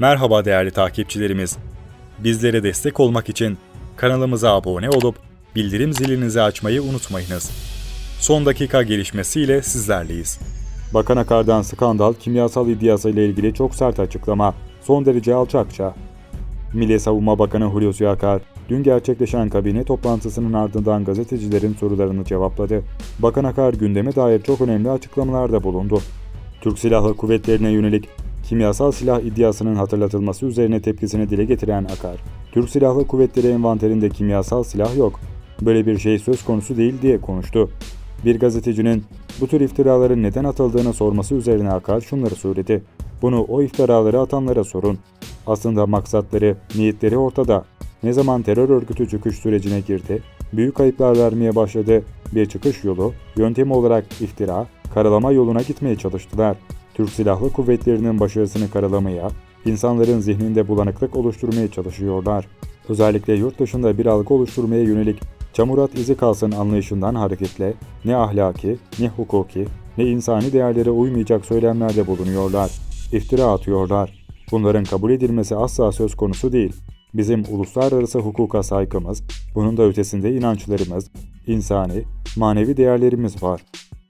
Merhaba değerli takipçilerimiz. Bizlere destek olmak için kanalımıza abone olup bildirim zilinizi açmayı unutmayınız. Son dakika gelişmesiyle sizlerleyiz. Bakan Akar'dan skandal kimyasal iddiası ile ilgili çok sert açıklama. Son derece alçakça. Milli Savunma Bakanı Hulusi Akar, dün gerçekleşen kabine toplantısının ardından gazetecilerin sorularını cevapladı. Bakan Akar gündeme dair çok önemli açıklamalarda bulundu. Türk Silahlı Kuvvetlerine yönelik kimyasal silah iddiasının hatırlatılması üzerine tepkisini dile getiren Akar, Türk Silahlı Kuvvetleri envanterinde kimyasal silah yok, böyle bir şey söz konusu değil diye konuştu. Bir gazetecinin bu tür iftiraların neden atıldığını sorması üzerine Akar şunları söyledi. Bunu o iftiraları atanlara sorun. Aslında maksatları, niyetleri ortada. Ne zaman terör örgütü çıkış sürecine girdi, büyük kayıplar vermeye başladı. Bir çıkış yolu, yöntem olarak iftira, karalama yoluna gitmeye çalıştılar. Türk Silahlı Kuvvetleri'nin başarısını karalamaya, insanların zihninde bulanıklık oluşturmaya çalışıyorlar. Özellikle yurt dışında bir algı oluşturmaya yönelik çamurat izi kalsın anlayışından hareketle ne ahlaki, ne hukuki, ne insani değerlere uymayacak söylemlerde bulunuyorlar. İftira atıyorlar. Bunların kabul edilmesi asla söz konusu değil. Bizim uluslararası hukuka saygımız, bunun da ötesinde inançlarımız, insani, manevi değerlerimiz var.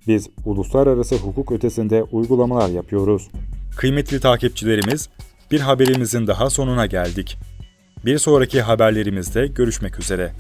Biz uluslararası hukuk ötesinde uygulamalar yapıyoruz. Kıymetli takipçilerimiz, bir haberimizin daha sonuna geldik. Bir sonraki haberlerimizde görüşmek üzere.